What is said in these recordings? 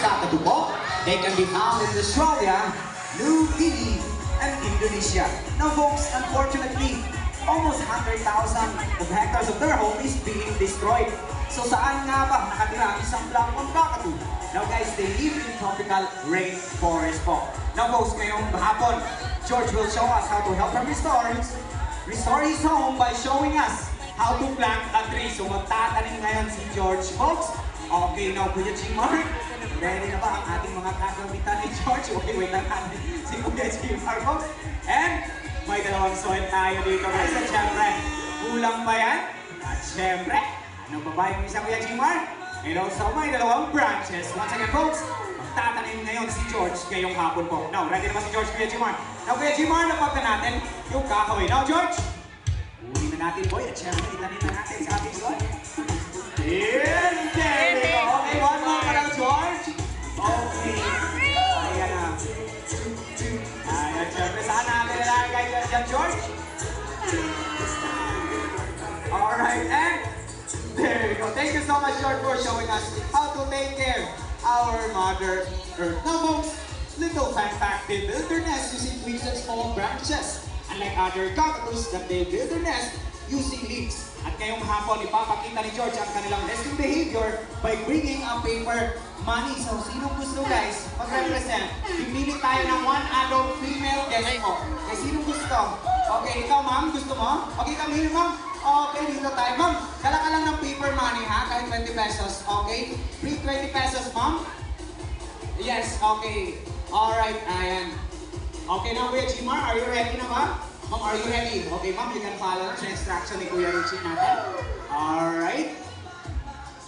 Kakadu po. They can be found in Australia, New Guinea, and Indonesia. Now folks, unfortunately, almost 100,000 of hectares of their home is being destroyed. So saan nga ba nakatira ang isang blankong kakatu? Now guys, they live in tropical rainforest po. Now folks, ngayong hapon, George will show us how to help him restore restore his home by showing us how to plant a tree. So magtatanim ngayon si George, folks. Okay, now Kuya Jimar, ready na ba ang ating mga kagamitan ni George? Okay, wait lang natin si Kuya Jimar, folks. And may dalawang soil tayo dito guys. At syempre, kulang ba yan? At syempre, ano pa ba yung isang Kuya Jimar? And also, may dalawang branches. Once again, folks, magtatanim ngayon si George ngayong hapon po. Now, ready na ba si George, Kuya Jimar? Now, Kuya Jimar, napag na natin yung kahoy. Now, George, Uli na natin, boy. At syempre, itanin na natin sa ating soil. And dyan, George? Alright, and there you go. Thank you so much, George, for showing us how to take care our Mother Earth. Now, folks, little fun fact, they build their nest using twigs and small branches. Unlike other cockatoos that they build their nest using leaves. At ngayong hapon, ipapakita ni George ang kanilang nesting behavior by bringing a paper money. So, sinong gusto guys mag-represent? Pipili tayo ng one adult female guest po. Okay, sinong gusto? Okay, ikaw ma'am, gusto mo? Okay, kami here ma'am. Okay, dito tayo. Ma'am, dala ka lang ng paper money ha, kahit 20 pesos. Okay? Free 20 pesos, ma'am? Yes, okay. Alright, ayan. Okay na, Kuya Jimar, are you ready na ba? Ma'am, are you ready? Okay, ma'am, you can follow the instruction ni Kuya Richie natin. Alright.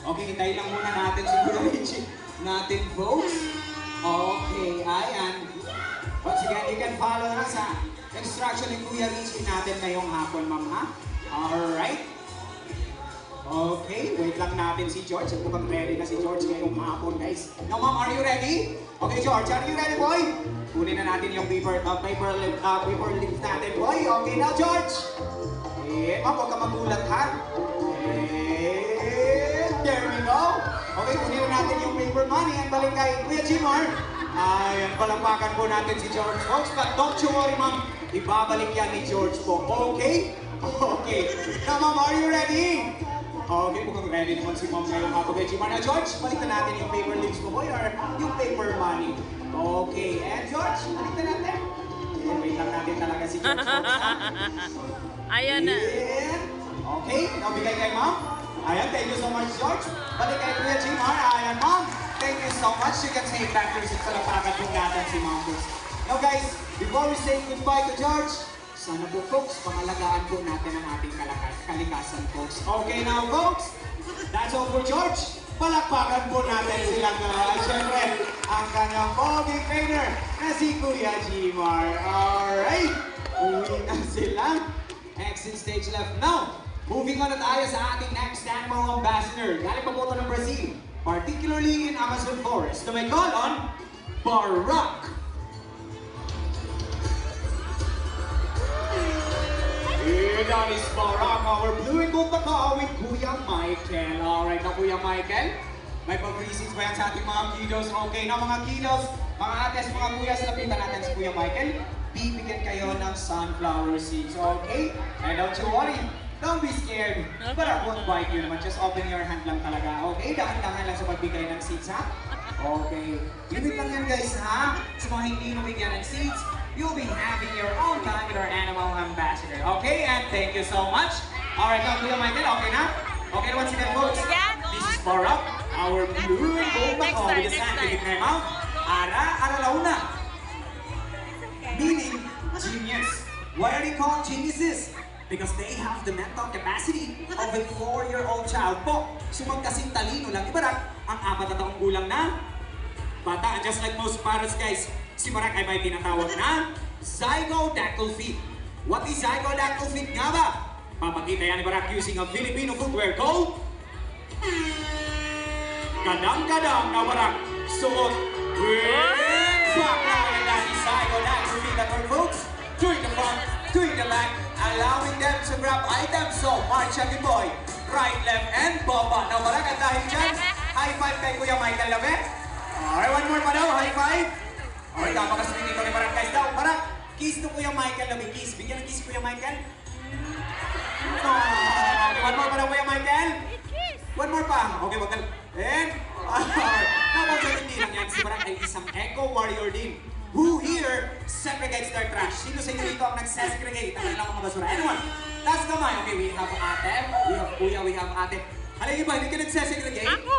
Okay, hintayin lang muna natin si Kuya Richie natin, folks. Okay, ayan. Once again, you can follow na sa instruction ni Kuya Richie natin ngayong hapon, ma'am, ha? Alright. Okay, wait lang natin si George. At mukhang ready na si George ngayong hapon, guys. Now, ma'am, are you ready? Okay, George, are you ready, boy? Kunin na natin yung paper, uh, paper, uh, paper lips natin, boy. Okay now, George? Eh, ma'am, huwag ka magulat, ha? Eh, there we go. Okay, kunin na natin yung paper money and balik kay Kuya Jimar. Ayan, palakpakan po natin si George, folks. But don't you worry, ma'am. Ibabalik yan ni George po. Okay? Okay. Now, ma'am, are you ready? Okay, mukhang ready naman si ma'am ngayong hapon kay. Now, George, balik na natin yung paper lips mo, boy, or yung paper money. Okay, and George, balik na natin. Eh, wait lang natin talaga si George. Ayan na. Yeah. Okay, nabigay kay ma'am. Ayan, thank you so much, George. Balik kay Kuya Jimar. Ayan, ma'am. Thank you so much. You can take back your seat sa lapagan po natin si ma'am. Now guys, before we say goodbye to George, sana po folks, pangalagaan po natin ang ating kalakas, kalikasan folks. Okay now folks, that's all for George. Palakpakan po natin silang uh, syempre, ang kanyang pogi trainer na si Kuya Jimar. Alright, uwi na sila. Exit stage left now. Moving on na tayo sa ating next animal ambassador. Galing pa po ito ng Brazil. Particularly in Amazon forest. Na may call on Barack. Here that is Barack, our blue and gold baka with Kuya Michael. Alright na Kuya Michael. May pag-greetings ba yan sa ating mga kiddos? Okay na mga kiddos, mga ates, mga kuyas, lapitan natin si Kuya Michael. Bibigyan kayo ng sunflower seeds, okay? And don't you worry, don't be scared. But I won't bite you naman, just open your hand lang talaga, okay? Dahan-dahan lang sa pagbigay ng seeds, ha? Okay. Limit lang yan guys, ha? Sa mga hindi nabigyan ng seeds, you'll be having your own time with our animal ambassador. Okay? And thank you so much. Alright, now Kuya Michael, okay na? Okay na once again, folks. Yeah, This is Barack, our blue bako time, with the scientific name of Ara Aralauna. Meaning genius. Why are they called geniuses? Because they have the mental capacity of a four-year-old child po. So magkasing talino lang. Ibarat, ang apat na taong gulang na bata. Just like most parents guys, si Marak ay may tinatawag na zygodactyl feet. What is zygodactyl feet nga ba? Papakita yan ni Barak using a Filipino footwear called Kadang-kadang na Barak suot with swak na yan dahil zygodactyl at folks doing the front, doing the back, allowing them to grab items. So, march again boy. Right, left, and baba. Na Barak at dahil dyan, high five kay Kuya Michael Labe. Alright, five. Alright, napakasweet nito ni Barak guys daw. Barak, kiss to Kuya Michael na may kiss. Bigyan ng kiss Kuya Michael. Oh, one more pa daw Kuya Michael. One more pa. Okay, wag na. And, tapos sa hindi lang yan, si Barak ay isang eco warrior din. Who here segregates their trash? Sino sa inyo dito ang nagsesegregate ang kanilang mga basura? Anyone? Taas kamay. Okay, we have ate, we have kuya, we have ate. Alam niyo ba, hindi ka nagsesegregate? Ako!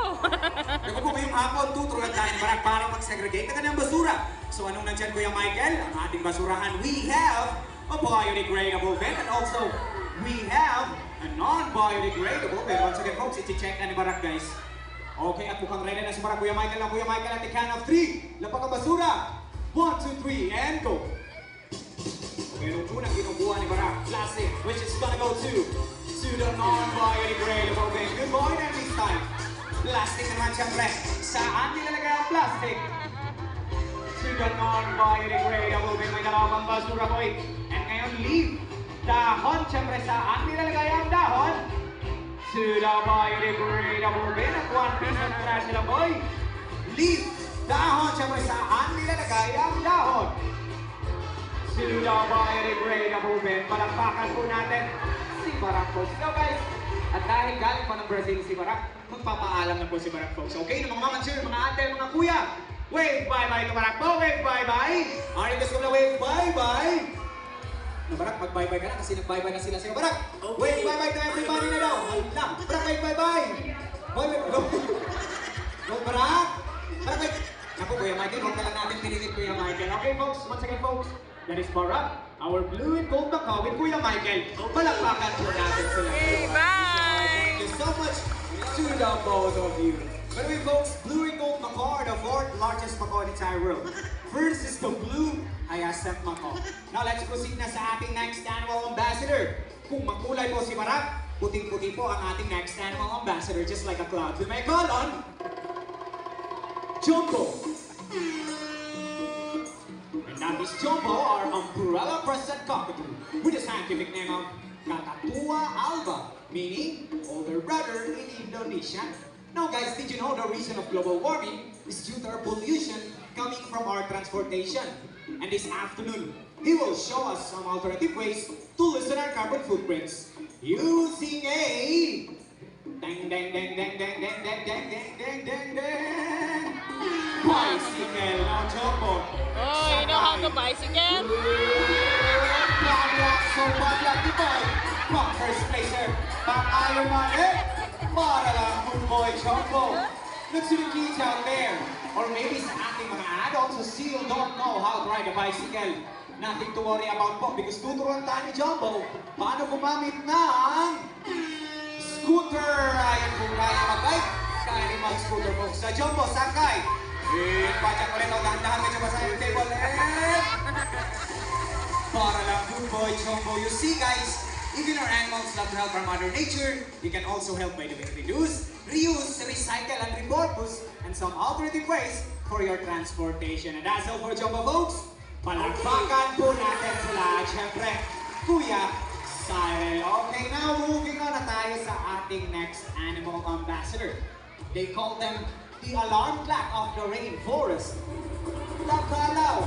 Naku po yung hapon, tuturuan tayo ni Barak para mag-segregate ng kanyang basura. So anong nandyan Kuya Michael? Ang ating basurahan, we have a biodegradable bin and also we have a non-biodegradable bin. Once again folks, iti-check na ni Barak guys. Okay, at mukhang ready na si Barak. Kuya Michael na Kuya Michael at the count of three. Lapag ang basura. One, two, three, and go. Okay, nung unang ginubuha ni Barak, plastic, which is gonna go to, to the non-biodegradable bin. Good boy na this time. Plastic naman siyempre. Saan nilalagay ang plastic? Ganon, Violet I will be may dalawang basura boy. And ngayon, leave dahon. Siyempre, saan nilalagay ang dahon? Sila Violet Grey, I will be at one piece na nangara sila boy. Leave dahon. Siyempre, saan nilalagay ang dahon? Sila Violet Grey, I will be. Palakpakan po natin si Barack Folks. Now guys, at dahil galing pa ng Brazil si Barack, magpapaalam na po si Barack Folks. Okay, ng mga mansir, mga ate, mga kuya, wave bye-bye to Barak po, wave bye-bye. Alright, gusto ko na wave bye-bye. Na Barak, mag-bye-bye ka na kasi nag-bye-bye na sila sa'yo. Barak, wave bye-bye to everybody na daw. Hala, Barak, wave bye-bye. Boy, wave, go. Go, Barak. Barak, wave. Naku, Kuya Michael, huwag ka lang natin pilitin Kuya Michael. Okay, folks, once again, folks, that is Barak, our blue and gold Macau with Kuya Michael. Palakpakan po natin sila. Okay, bye. Thank you so much to the both of you. By the way, folks, blue and gold macaw are the fourth largest macaw in the entire world. First is the blue hyacinth macaw. Now let's proceed na sa ating next annual ambassador. Kung makulay po si Barak, puting-puti po ang ating next annual ambassador, just like a cloud. We may call on Jumbo. And now this Jumbo are umbrella crescent cockatoo with the scientific name of Kakatua alba, meaning older brother in Indonesia. Now guys, did you know the reason of global warming is due to our pollution coming from our transportation? And this afternoon, he will show us some alternative ways to lessen our carbon footprints using a Dang dang dang dang dang dang dang dang dang dang dang dang Bicycle now Jumbo Oh, you know how to bicycle? So di boy Pang first placer Iron Man eh Para lang good boy to the kids out there Or maybe sa ating mga adults who still don't know how to ride a bicycle Nothing to worry about po because tuturuan tayo ni Jumbo paano gumamit ng scooter. Ayan kung kaya mag-bike, kaya rin mag-scooter folks. Sa Jumbo, sakay. Eh, pajak rin ako. Dahan-dahan ka dyan sa yung table. Eh. Para lang good boy, Jumbo. You see guys, even our animals love to help our mother nature, You can also help by doing reduce, reuse, recycle, and repurpose, and some alternative ways for your transportation. And that's all for Jumbo folks. Palakpakan po natin sila. Syempre, Kuya Cyril. Okay, now moving on na tayo sa ating next animal ambassador. They call them the alarm clock of the rainforest. Takalaw,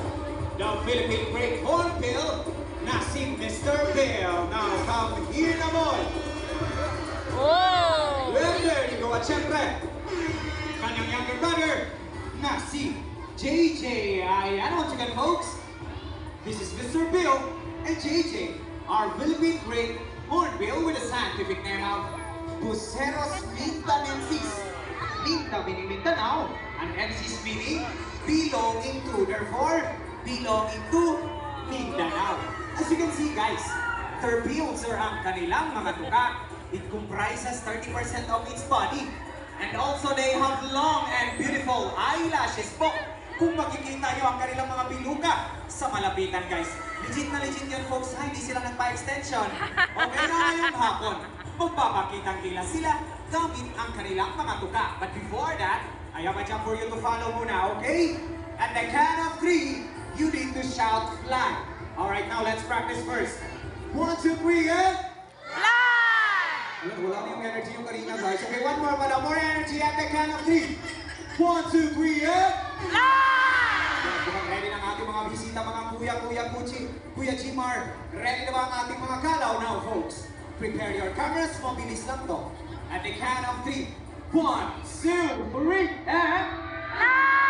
the Philippine Great Hornbill, na si Mr. Bill. Now come here na boy. Oh! Well, there you go. At syempre, kanyang younger brother na si JJ. Ayan, once again, folks. This is Mr. Bill and JJ, our Philippine Great Hornbill with a scientific name of Buceros mintanensis. Minta meaning Mindanao, and ensis meaning belonging to, therefore, belonging to Mindanao. As you can see, guys, terpenes are ang kanilang mga tuka. It comprises 30% of its body. And also, they have long and beautiful eyelashes po. Kung makikita nyo ang kanilang mga biluga sa malapitan, guys. Legit na legit yun, folks. Ha? Hindi sila nagpa-extension. Okay na ngayong hapon. Magpapakitang kila sila gamit ang kanilang mga tuka. But before that, I have a job for you to follow muna, okay? At the count of three, you need to shout fly. All right, now let's practice first. One, two, three, and... Fly! Wala na yung energy yung kanina, guys. Okay, one more, wala. More energy at the count of three. One, two, three, and... Fly! Mukhang ready ng ating mga bisita, mga kuya, kuya, kuchi, kuya Jimar. Ready na ba ang ating mga kalaw? Now, folks, prepare your cameras. Mabilis lang to. At the count of three. One, two, three, and... Fly!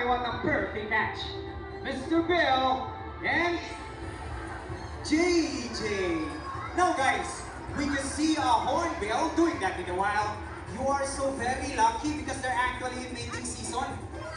What a perfect match! Mr. Bill and JJ. Now guys, we can see a hornbill doing that in the wild. You are so very lucky because they're actually in mating season.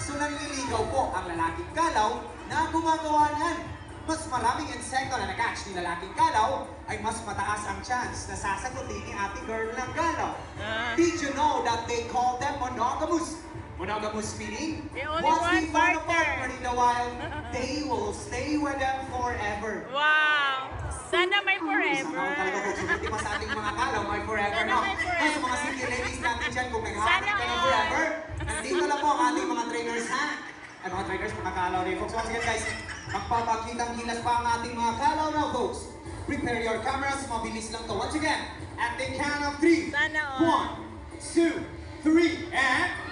So nanliligaw po ang lalaking kalaw na gumagawa niyan. Mas maraming insekto na nag-catch ni lalaking kalaw ay mas mataas ang chance na sasagutin ni ating girl ng kalaw. Ah. Did you know that they call them monogamous? Meaning, They only once they find a partner. in the wild, they will stay with them forever. Wow! Sana may forever. taon talaga kung sumuti pa sa ating mga kalaw, may forever Sana no? may Kaya sa mga forever. single ladies natin dyan, kung naghahanap Sana ka ng forever, nandito lang po ang ating mga trainers ha? Ay mga trainers, mga kalaw rin folks. Once again guys, magpapakitang gilas pa ang ating mga kalaw now folks. Prepare your cameras, mabilis lang to. Once again, at the count of three. Sana all. One, two, three, and...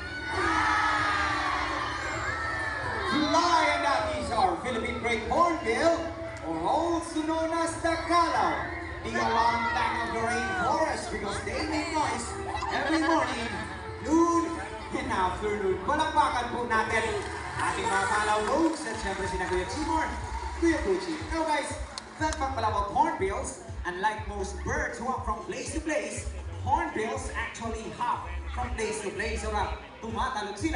Fly, and that is our Philippine Great Hornbill, or also known as the Kalaw. The back of the rainforest because they make noise every morning, noon, and afternoon. Palakpakan po natin ating mga Kalaw folks at syempre sina Kuya Chimor, Kuya Puchi. Now guys, that fact pala about hornbills, unlike most birds who hop from place to place, hornbills actually hop from place to place. So, tumatalog sila.